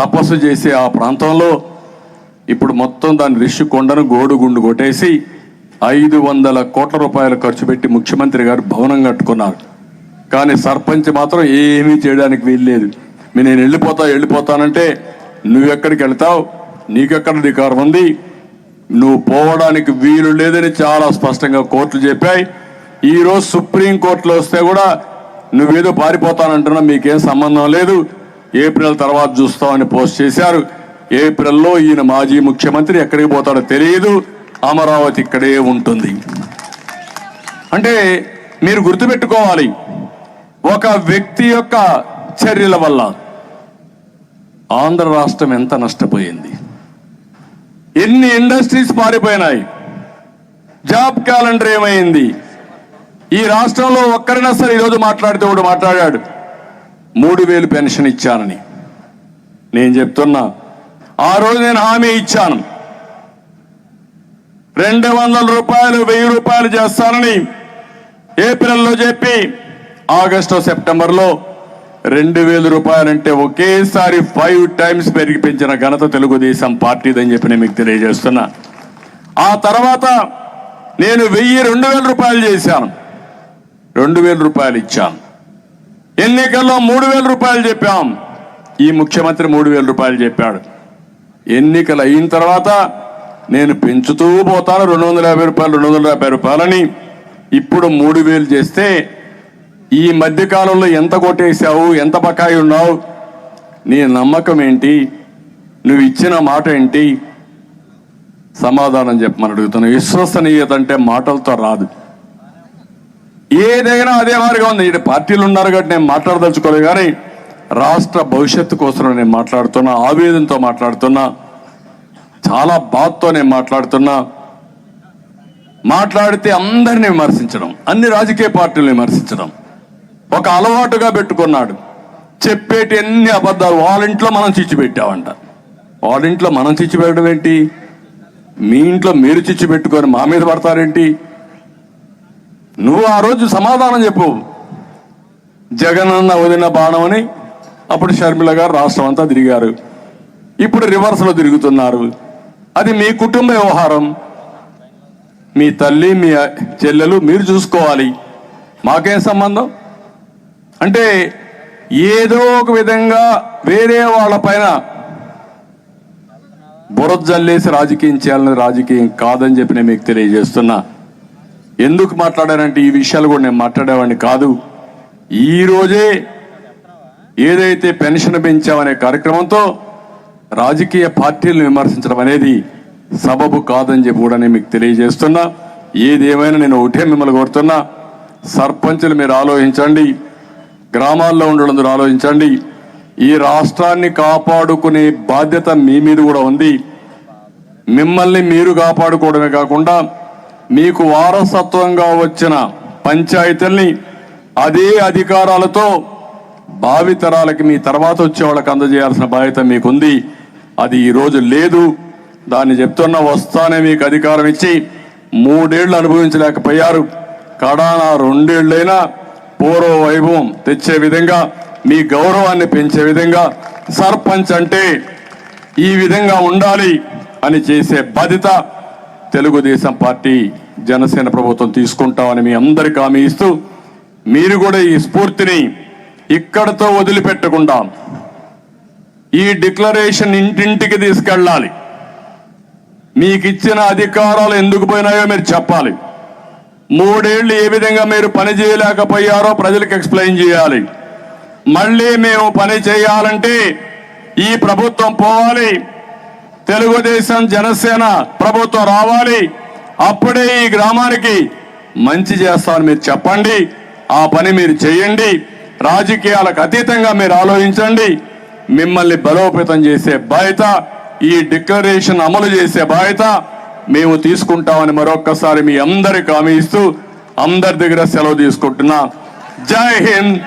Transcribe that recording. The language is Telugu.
తపస్సు చేసే ఆ ప్రాంతంలో ఇప్పుడు మొత్తం దాని రిషి కొండను గోడుగుండు కొట్టేసి ఐదు వందల కోట్ల రూపాయలు ఖర్చు పెట్టి ముఖ్యమంత్రి గారు భవనం కట్టుకున్నారు. కానీ సర్పంచ్ మాత్రం ఏమీ చేయడానికి వీల్లేదు. మీ నేను వెళ్ళిపోతా వెళ్ళిపోతానంటే నువ్వెక్కడికి వెళ్తావు? నీకెక్కడ అధికారం ఉంది? నువ్వు పోవడానికి వీలు లేదని చాలా స్పష్టంగా కోర్టులు చెప్పాయి. ఈరోజు సుప్రీం కోర్టులో వస్తే కూడా నువ్వేదో పారిపోతానంటున్నా మీకేం సంబంధం లేదు. ఏప్రిల్ తర్వాత చూస్తామని పోస్ట్ చేశారు. ఏప్రిల్లో ఈయన మాజీ ముఖ్యమంత్రి ఎక్కడికి పోతాడో తెలియదు. అమరావతి ఇక్కడే ఉంటుంది. అంటే మీరు గుర్తుపెట్టుకోవాలి. ఒక వ్యక్తి యొక్క చర్యల వల్ల ఆంధ్ర రాష్ట్రం ఎంత నష్టపోయింది. ఎన్ని ఇండస్ట్రీస్ పారిపోయినాయి జాబ్ క్యాలెండర్ ఏమైంది. ఈ రాష్ట్రంలో ఒక్కరైనా సరే ఈరోజు మాట్లాడితే ఒకడు మాట్లాడాడు. మూడు వేలు పెన్షన్ ఇచ్చానని. నేను చెప్తున్నా ఆ రోజు నేను హామీ ఇచ్చాను. రెండు వందల రూపాయలు వెయ్యి రూపాయలు చేస్తానని ఏప్రిల్లో చెప్పి ఆగస్టు సెప్టెంబర్లో రెండు వేల రూపాయలంటే ఒకేసారి ఫైవ్ టైమ్స్ పెరిగి పెంచిన ఘనత తెలుగుదేశం పార్టీదని చెప్పి నేను మీకు తెలియజేస్తున్నా. ఆ తర్వాత నేను వెయ్యి రెండు వేల రూపాయలు చేశాను. రెండు వేల రూపాయలు ఇచ్చాను. ఎన్నికల్లో మూడు వేల రూపాయలు చెప్పాం. ఈ ముఖ్యమంత్రి మూడు వేల రూపాయలు చెప్పాడు. ఎన్నికలు అయిన తర్వాత నేను పెంచుతూ పోతాను రెండు వందల యాభై రూపాయలు రెండు వందల యాభై రూపాయలని. ఇప్పుడు మూడు వేలు చేస్తే ఈ మధ్య కాలంలో ఎంత కొట్టేశావు ఎంత బకాయి ఉన్నావు? నీ నమ్మకం ఏంటి? నువ్వు ఇచ్చిన మాట ఏంటి? సమాధానం చెప్పమని అడుగుతున్నావు విశ్వసనీయత అంటే మాటలతో రాదు. ఏదైనా అదే మాదిరిగా ఉంది. ఇక్కడ పార్టీలు ఉన్నారు కాబట్టి నేను మాట్లాడదలుచుకోలేదు కానీ రాష్ట్ర భవిష్యత్తు కోసం నేను మాట్లాడుతున్నా ఆవేదనతో మాట్లాడుతున్నా చాలా బాధతో నేను మాట్లాడుతున్నా. మాట్లాడితే అందరిని విమర్శించడం అన్ని రాజకీయ పార్టీలను విమర్శించడం. ఒక అలవాటుగా పెట్టుకున్నాడు. చెప్పేటి అన్ని అబద్ధాలు వాళ్ళ ఇంట్లో మనం చిచ్చిపెట్టామంట వాళ్ళ ఇంట్లో మనం చిచ్చిపెట్టడం ఏంటి? మీ ఇంట్లో మీరు చిచ్చు పెట్టుకొని మా మీద పడతారేంటి? నువ్వు ఆ రోజు సమాధానం చెప్పు. జగనన్న వదిలిన బాణం అని అప్పుడు షర్మిల గారు రాష్ట్రం అంతా తిరిగారు. ఇప్పుడు రివర్స్లో తిరుగుతున్నారు. అది మీ కుటుంబ వ్యవహారం. మీ తల్లి మీ చెల్లెలు మీరు చూసుకోవాలి. మాకేం సంబంధం? అంటే ఏదో ఒక విధంగా వేరే వాళ్ళ పైన బురద జల్లేసి రాజకీయం చేయాలని రాజకీయం కాదని చెప్పి నేను మీకు తెలియజేస్తున్నా. ఎందుకు మాట్లాడానంటే ఈ విషయాలు కూడా నేను మాట్లాడేవాడిని కాదు. ఈరోజే ఏదైతే పెన్షన్ పెంచామనే కార్యక్రమంతో రాజకీయ పార్టీలను విమర్శించడం అనేది సబబు కాదని చెప్పి కూడా నేను మీకు తెలియజేస్తున్నా. ఏదేమైనా నేను ఒకటే మిమ్మల్ని కోరుతున్నా. సర్పంచులు మీరు ఆలోచించండి. గ్రామాల్లో ఉండడం ఆలోచించండి. ఈ రాష్ట్రాన్ని కాపాడుకునే బాధ్యత మీ మీద కూడా ఉంది. మిమ్మల్ని మీరు కాపాడుకోవడమే కాకుండా మీకు వారసత్వంగా వచ్చిన పంచాయతీల్ని అదే అధికారాలతో భావితరాలకి మీ తర్వాత వచ్చే వాళ్ళకి అందజేయాల్సిన బాధ్యత మీకుంది. అది ఈరోజు లేదు. దాన్ని చెప్తున్న వస్తానే మీకు అధికారం ఇచ్చి మూడేళ్ళు అనుభవించలేకపోయారు. కడాన రెండేళ్ళైనా పూర్వ వైభవం తెచ్చే విధంగా మీ గౌరవాన్ని పెంచే విధంగా సర్పంచ్ అంటే ఈ విధంగా ఉండాలి అని చేసే బాధ్యత తెలుగుదేశం పార్టీ జనసేన ప్రభుత్వం తీసుకుంటామని మీ అందరికి హామీ ఇస్తూ మీరు కూడా ఈ స్ఫూర్తిని ఇక్కడతో వదిలిపెట్టకుండా ఈ డిక్లరేషన్ ఇంటింటికి తీసుకెళ్ళాలి. మీకు ఇచ్చిన అధికారాలు ఎందుకు పోయినాయో మీరు చెప్పాలి. మూడేళ్ళు ఏ విధంగా మీరు పని చేయలేకపోయారో ప్రజలకు ఎక్స్ప్లెయిన్ చేయాలి. మళ్ళీ మేము పని చేయాలంటే ఈ ప్రభుత్వం పోవాలి. తెలుగుదేశం జనసేన ప్రభుత్వం రావాలి. అప్పుడే ఈ గ్రామానికి మంచి చేస్తామని మీరు చెప్పండి. ఆ పని మీరు చేయండి. రాజకీయాలకు అతీతంగా మీరు ఆలోచించండి. మిమ్మల్ని బలోపేతం చేసే బాధ్యత ఈ డిక్లరేషన్ అమలు చేసే బాధ్యత మేము తీసుకుంటామని మరొక్కసారి మీ అందరికి హామీ ఇస్తూ అందరి దగ్గర సెలవు తీసుకుంటున్నా. జై హింద్.